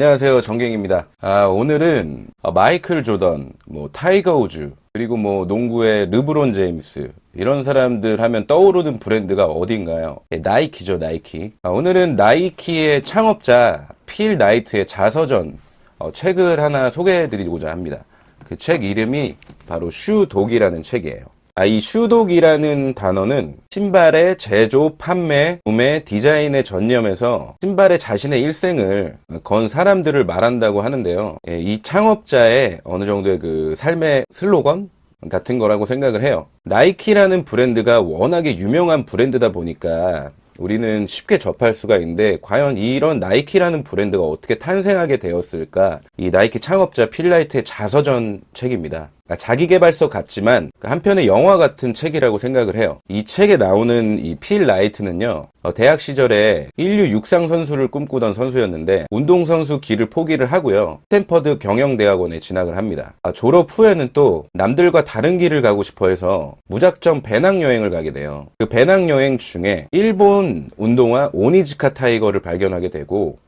안녕하세요. 정경입니다. 아, 오늘은 어, 마이클 조던, 뭐 타이거 우즈, 그리고 뭐 농구의 르브론 제임스 이런 사람들 하면 떠오르는 브랜드가 어딘가요? 예, 나이키죠, 나이키. 아, 오늘은 나이키의 창업자 필 나이트의 자서전 어, 책을 하나 소개해 드리고자 합니다. 그 책 이름이 바로 슈독이라는 책이에요. 아, 이 슈독이라는 단어는 신발의 제조, 판매, 구매, 디자인에 전념해서 신발의 자신의 일생을 건 사람들을 말한다고 하는데요. 예, 이 창업자의 어느 정도의 그 삶의 슬로건? 같은 거라고 생각을 해요. 나이키라는 브랜드가 워낙에 유명한 브랜드다 보니까 우리는 쉽게 접할 수가 있는데 과연 이런 나이키라는 브랜드가 어떻게 탄생하게 되었을까? 이 나이키 창업자 필라이트의 자서전 책입니다. 그러니까 자기개발서 같지만 그 한편의 영화 같은 책이라고 생각을 해요. 이 책에 나오는 이 필 라이트는요. 어, 대학 시절에 인류 육상 선수를 꿈꾸던 선수였는데 운동 선수 길을 포기를 하고요. 스탠퍼드 경영대학원에 진학을 합니다. 아, 졸업 후에는 또 남들과 다른 길을 가고 싶어 해서 무작정 배낭 여행을 가게 돼요. 그 배낭 여행 중에 일본 운동화 오니즈카 타이거를 발견하게 되고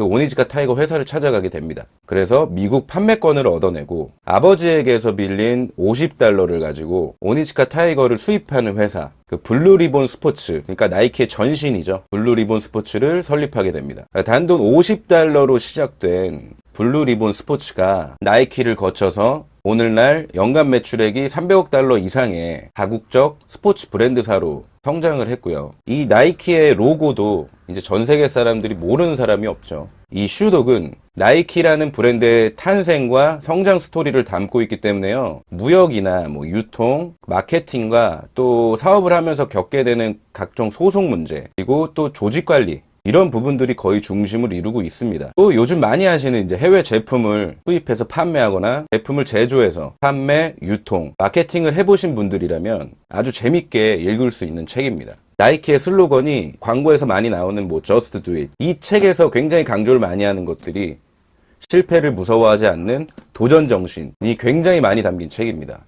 그 오니즈카 타이거 회사를 찾아가게 됩니다. 그래서 미국 판매권을 얻어내고 아버지에게서 빌린 50달러를 가지고 오니즈카 타이거를 수입하는 회사 그 블루 리본 스포츠 그러니까 나이키의 전신이죠. 블루 리본 스포츠를 설립하게 됩니다. 단돈 50달러로 시작된 블루 리본 스포츠가 나이키를 거쳐서 오늘날 연간 매출액이 300억 달러 이상의 다국적 스포츠 브랜드사로 성장을 했고요. 이 나이키의 로고도 이제 전 세계 사람들이 모르는 사람이 없죠. 이 슈독은 나이키라는 브랜드의 탄생과 성장 스토리를 담고 있기 때문에요. 무역이나 뭐 유통, 마케팅과 또 사업을 하면서 겪게 되는 각종 소송 문제, 그리고 또 조직 관리, 이런 부분들이 거의 중심을 이루고 있습니다. 또 요즘 많이 하시는 이제 해외 제품을 수입해서 판매하거나 제품을 제조해서 판매, 유통, 마케팅을 해보신 분들이라면 아주 재밌게 읽을 수 있는 책입니다. 나이키의 슬로건이 광고에서 많이 나오는 뭐 Just Do It. 이 책에서 굉장히 강조를 많이 하는 것들이 실패를 무서워하지 않는 도전 정신이 굉장히 많이 담긴 책입니다.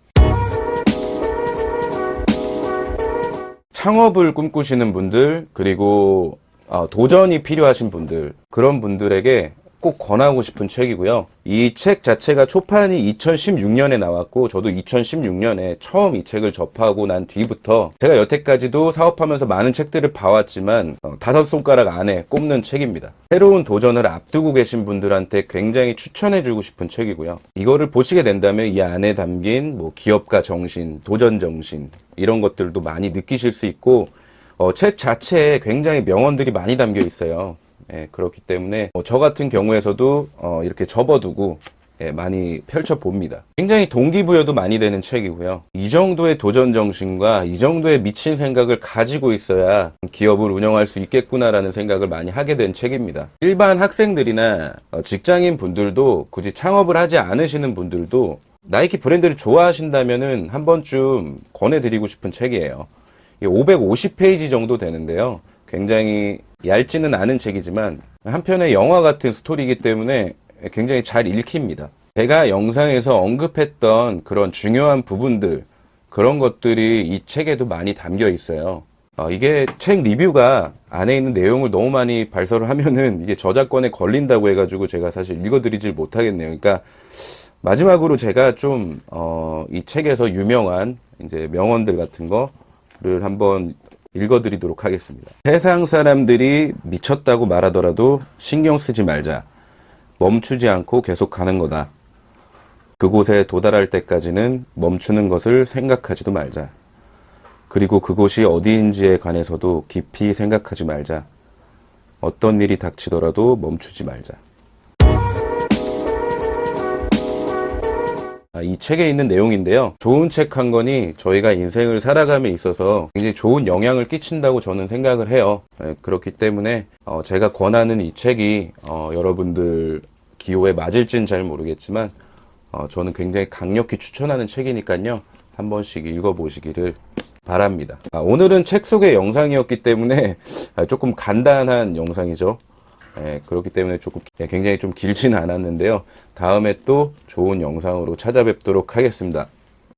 창업을 꿈꾸시는 분들, 그리고 어, 도전이 필요하신 분들, 그런 분들에게 꼭 권하고 싶은 책이고요. 이 책 자체가 초판이 2016년에 나왔고 저도 2016년에 처음 이 책을 접하고 난 뒤부터 제가 여태까지도 사업하면서 많은 책들을 봐왔지만 어, 다섯 손가락 안에 꼽는 책입니다. 새로운 도전을 앞두고 계신 분들한테 굉장히 추천해주고 싶은 책이고요. 이거를 보시게 된다면 이 안에 담긴 뭐 기업가 정신, 도전 정신 이런 것들도 많이 느끼실 수 있고 어, 책 자체에 굉장히 명언들이 많이 담겨 있어요. 예, 그렇기 때문에 어, 저 같은 경우에서도 어, 이렇게 접어두고 예, 많이 펼쳐봅니다. 굉장히 동기부여도 많이 되는 책이고요. 이 정도의 도전 정신과 이 정도의 미친 생각을 가지고 있어야 기업을 운영할 수 있겠구나라는 생각을 많이 하게 된 책입니다. 일반 학생들이나 어, 직장인 분들도 굳이 창업을 하지 않으시는 분들도 나이키 브랜드를 좋아하신다면은 한 번쯤 권해드리고 싶은 책이에요. 550페이지 정도 되는데요. 굉장히 얇지는 않은 책이지만 한편의 영화 같은 스토리이기 때문에 굉장히 잘 읽힙니다. 제가 영상에서 언급했던 그런 중요한 부분들, 그런 것들이 이 책에도 많이 담겨 있어요. 어, 이게 책 리뷰가 안에 있는 내용을 너무 많이 발설을 하면은 이게 저작권에 걸린다고 해가지고 제가 사실 읽어드리질 못하겠네요. 그러니까 마지막으로 제가 좀, 어, 이 책에서 유명한 이제 명언들 같은 거 를 한번 읽어드리도록 하겠습니다. 세상 사람들이 미쳤다고 말하더라도 신경 쓰지 말자. 멈추지 않고 계속 가는 거다. 그곳에 도달할 때까지는 멈추는 것을 생각하지도 말자. 그리고 그곳이 어디인지에 관해서도 깊이 생각하지 말자. 어떤 일이 닥치더라도 멈추지 말자. 이 책에 있는 내용인데요. 좋은 책 한 권이 저희가 인생을 살아감에 있어서 굉장히 좋은 영향을 끼친다고 저는 생각을 해요. 네, 그렇기 때문에 어, 제가 권하는 이 책이 어, 여러분들 기호에 맞을지는 잘 모르겠지만 어, 저는 굉장히 강력히 추천하는 책이니까요. 한 번씩 읽어보시기를 바랍니다. 아, 오늘은 책 속의 영상이었기 때문에 조금 간단한 영상이죠. 예, 그렇기 때문에 조금 굉장히 좀 길지는 않았는데요. 다음에 또 좋은 영상으로 찾아뵙도록 하겠습니다.